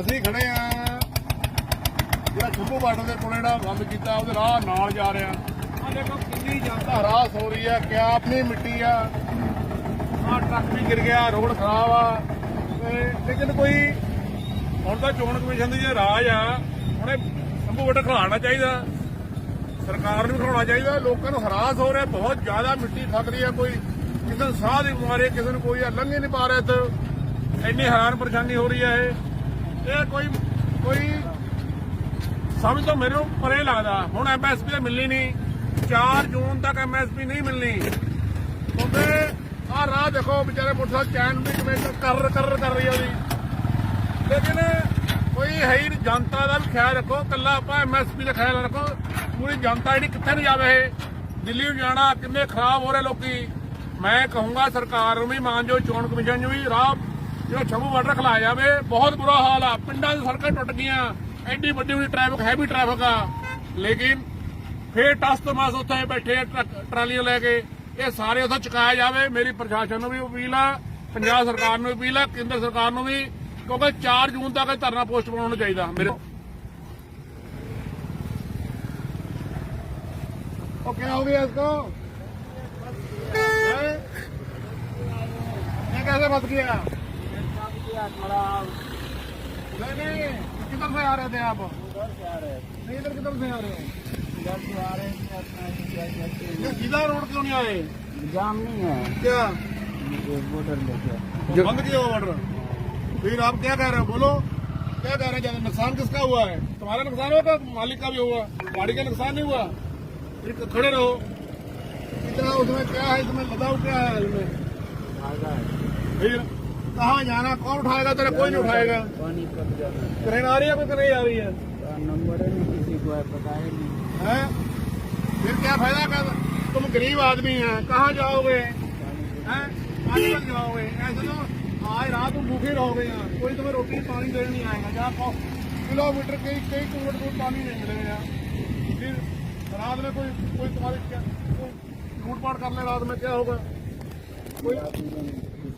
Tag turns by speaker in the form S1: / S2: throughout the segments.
S1: ਅਸੀਂ ਖੜੇ ਆ। ਜਿਹੜਾ ਸ਼ੰਭੂ ਬਾਰਡਰ ਦੇ ਕੋਲੇ ਜਿਹੜਾ ਬੰਦ ਕੀਤਾ ਉਹਦੇ ਰਾਹ ਨਾਲ ਜਾ ਰਿਹਾ। ਆ ਦੇਖੋ ਕਿੰਨੀ ਜਨਤਾ ਰਾਸ ਹੋ ਰਹੀ ਆ ਕਿਆ ਆਪਣੀ ਮਿੱਟੀ ਆ। ਆ ਟਰੱਕ ਵੀ ਗਿਰ ਗਿਆ ਰੋਡ ਖਰਾਬ ਆ। ਤੇ ਲੇਕਿਨ ਕੋਈ ਹੁਣ ਤਾਂ ਚੋਣ ਕਮਿਸ਼ਨ ਦੀ ਜੇ ਰਾਜ ਆ ਉਹਨੇ ਸ਼ੰਭੂ ਬਾਰਡਰ ਖਲਾਉਣਾ ਚਾਹੀਦਾ। ਸਰਕਾਰ ਨੂੰ ਖਲਾਉਣਾ ਚਾਹੀਦਾ, ਲੋਕਾਂ ਨੂੰ ਹਰਾਸ ਹੋ ਰਿਹਾ, ਬਹੁਤ ਜ਼ਿਆਦਾ ਮਿੱਟੀ ਫਸ ਰਹੀ ਹੈ ਕੋਈ। ਕਿਸੇ ਨੂੰ ਸਾਹ ਦੀ ਬਿਮਾਰੀ ਕਿਸੇ ਨੂੰ ਕੋਈ ਆ ਲੰਘੇ ਨਹੀਂ ਪਾ ਰਿਹਾ ਇੱਥੇ। ਇੰਨੀ ਹੈਰਾਨ ਪਰੇਸ਼ਾਨੀ ਹੋ ਰਹੀ ਹੈ ਇਹ। ਇਹ ਕੋਈ ਕੋਈ ਸਮਝ ਤੋਂ ਮੈਨੂੰ ਪਰੇ ਲੱਗਦਾ। ਹੁਣ ਐਮਐਸਪੀ ਤਾਂ ਮਿਲਣੀ ਨਹੀਂ। 4 ਜੂਨ ਤੱਕ ਐਮਐਸਪੀ ਨਹੀਂ ਮਿਲਣੀ। ਕਿਉਂਕਿ ਆਹ ਰਾਹ ਦੇਖੋ, ਵਿਚਾਰੇ ਮੋਟਰਸਾਈਕਲ ਚੈਨ ਵੀ ਕਿਵੇਂ ਕਰ ਕਰ ਕਰ ਰਹੀ ਆ ਉਹਦੀ। ਲੇਕਿਨ ਕੋਈ ਹੈ ਹੀ ਜਨਤਾ ਦਾ ਵੀ ਖਿਆਲ ਰੱਖੋ ਕੱਲਾ ਆਪਾਂ ਐਮਐਸਪੀ ਦਾ ਖਿਆਲ ਰੱਖੋ। ਪੂਰੀ ਜਨਤਾ ਜਿਹੜੀ ਕਿੱਥੇ ਨੂੰ ਜਾਵੇ ਇਹ? ਦਿੱਲੀ ਨੂੰ ਜਾਣਾ ਕਿੰਨੇ ਖਰਾਬ ਹੋ ਰਹੇ ਲੋਕੀ? ਮੈਂ ਕਹੂੰਗਾ ਸਰਕਾਰ ਨੂੰ ਵੀ ਮਾਨਜੋ ਚੋਣ ਕਮਿਸ਼ਨ ਨੂੰ ਵੀ ਰਾਹ ਜਿਹੜਾ ਛੰਭੂ ਬਾਰਡਰ ਖਲਾਇਆ ਜਾਵੇ, ਬਹੁਤ ਬੁਰਾ ਹਾਲ ਆ। ਪਿੰਡਾਂ ਦੀ ਸੜਕਾਂ ਟੁੱਟ ਗਈਆਂ। ਐਡੀ ਵੱਡੀ ਵੱਡੀ ਟ੍ਰੈਫਿਕ ਹੈਵੀ ਟ੍ਰੈਫਿਕ ਆ। ਲੇਕਿਨ ਫੇਰ ਟਸ ਤੋਂ ਉੱਥੇ ਬੈਠੇ ਟਰਾਲੀਆਂ ਲੈ ਕੇ। ਇਹ ਸਾਰੇ ਉੱਥੇ ਚੁਕਾਇਆ ਜਾਵੇ। ਮੇਰੀ ਪ੍ਰਸ਼ਾਸਨ ਨੂੰ ਵੀ ਅਪੀਲ ਆ, ਪੰਜਾਬ ਸਰਕਾਰ ਨੂੰ ਵੀ ਅਪੀਲ ਆ, ਕੇਂਦਰ ਸਰਕਾਰ ਨੂੰ ਵੀ, ਕਿਉਂਕਿ 4 ਜੂਨ ਤੱਕ ਧਰਨਾ ਪੋਸਟਪੋਨ ਹੋਣਾ ਚਾਹੀਦਾ। ਮੇਰੇ ਉਹ क्या हो गया इसको हैं? ये कैसे बच गया नहीं नहीं किधर से आ रहे थे आप नहीं इधर किधर से आ रहे हो ये सीधा रोड क्यों नहीं आए
S2: जाम नहीं है
S1: क्या
S2: बॉर्डर लेके
S1: बंद किया हुआ ऑर्डर फिर आप क्या कह रहे हो बोलो क्या कह रहे हैं ज्यादा नुकसान किसका हुआ है तुम्हारा नुकसान होगा मालिक का भी हुआ गाड़ी का नुकसान नहीं हुआ फिर खड़े रहो। इतना उसमें क्या है इसमें लगाओ क्या है इसमें फिर कहाँ जाना कौन उठाएगा तेरा कोई नहीं उठाएगा।
S2: पानी कब जाना
S1: ट्रेन आ रही है कोई नहीं आ रही है।
S2: नंबर है नहीं किसी को है पता है नहीं।
S1: हैं? फिर क्या फ़ायदा कर तुम गरीब आदमी हैं कहाँ जाओगे? हैं? पानी पर जाओगे? ऐसे तो आज रात तुम भूखे रहोगे यहाँ। कोई तुम्हें रोटी पानी देने नहीं आएगा। जहाँ किलोमीटर कई कई किलोमीटर दूर पानी नहीं मिलेगा यहाँ। फिर रात में कोई कोई तुम्हारी क्या कोई लूटपाट कर ले रात में क्या होगा कोई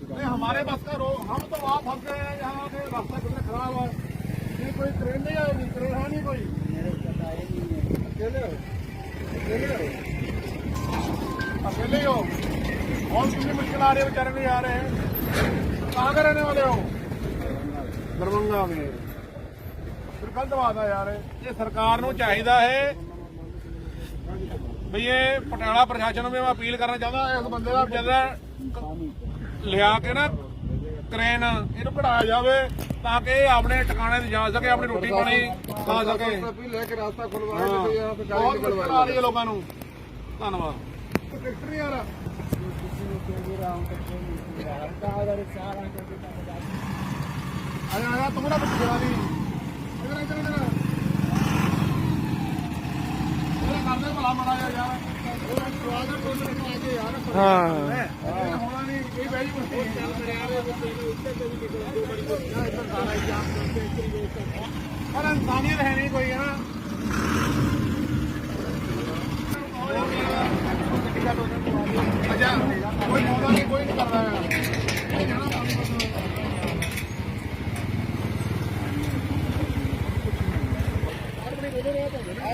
S1: नहीं हमारे बस का रो हम तो वहाँ फंस गए हैं यहाँ पे रास्ता कितना खराब है ये कोई ट्रेन नहीं आएगी ट्रेन है नहीं कोई
S2: मेरे को पता है नहीं है
S1: अकेले हो अकेले हो अकेले ही हो और कितनी मुश्किल आ रही है बेचारे नहीं आ रहे हैं कहाँ के रहने वाले हो दरभंगा में फिर गलत बात है यार ये सरकार ਨੂੰ ਚਾਹੀਦਾ ਹੈ ਵੀ ਇਹ ਪਟਿਆਲਾ ਪ੍ਰਸ਼ਾਸਨ ਨੂੰ ਮੈਂ ਅਪੀਲ ਕਰਨਾ ਚਾਹੁੰਦਾ ਇਸ ਬੰਦੇ ਦਾ ਜਦ ਲਿਆ ਕੇ ਨਾ ਕਰੇਨ ਇਹਨੂੰ ਕਢਾਇਆ ਜਾਵੇ ਤਾਂ ਕਿ ਆਪਣੇ ਟਿਕਾਣੇ ਤੇ ਜਾ ਸਕੇ ਆਪਣੀ ਰੋਟੀ ਪਾਣੀ ਖਾ ਸਕੇ।
S3: ਵੀ ਲੈ ਕੇ
S1: ਰਸਤਾ
S3: ਖੁਲਵਾਇਆ ਤੇ ਯਾਰ
S1: ਬਹੁਤ ਮੁਸ਼ਕਲ ਆ ਰਹੀ ਹੈ ਲੋਕਾਂ ਨੂੰ। ਧੰਨਵਾਦ। ਟਰੈਕਟਰ
S2: ਯਾਰ। ਅਰੇ
S1: ਆ ਤੂੰ ਨਾ ਪੁੱਛ ਜਰਾ ਨਹੀਂ ਇਧਰ ਇਧਰ ਇਧਰ ਭਲਾ ਮੜਾ ਯਾਰ ਉਹ ਸਵਾਗਤ ਕੋਲ ਨੂੰ ਆ ਕੇ ਯਾਰ
S3: हाँ
S1: ਇਹ ਹੋਣਾ ਨਹੀਂ ਇਹ ਬੈਠੀ ਕੁਛ ਚੱਲ ਰਿਹਾ ਰੇ ਉੱਤੇ ਤੇ ਵੀ ਨਿਕਲ ਦੋ ਬੜੀ ਨਾ ਇੱਧਰ ਸਾਰਾ ਜਾਮ ਕਰਕੇ ਇੱਧਰ ਹੀ ਵੇਖ ਪਰ ਇਨਸਾਨੀਅਤ ਹੈ ਨਹੀਂ ਕੋਈ ਹੈ ਨਾ ਅੱਛਾ ਕੋਈ ਮੌਕਾ ਨਹੀਂ ਕੋਈ ਨਹੀਂ ਕਰਦਾ ਹੈ ਇਹ ਜਾਣਾ ਆ ਜਾ ਜਾ ਪਰ ਰਾਸਤਾ ਕੋਈ ਨਹੀਂ ਹੈ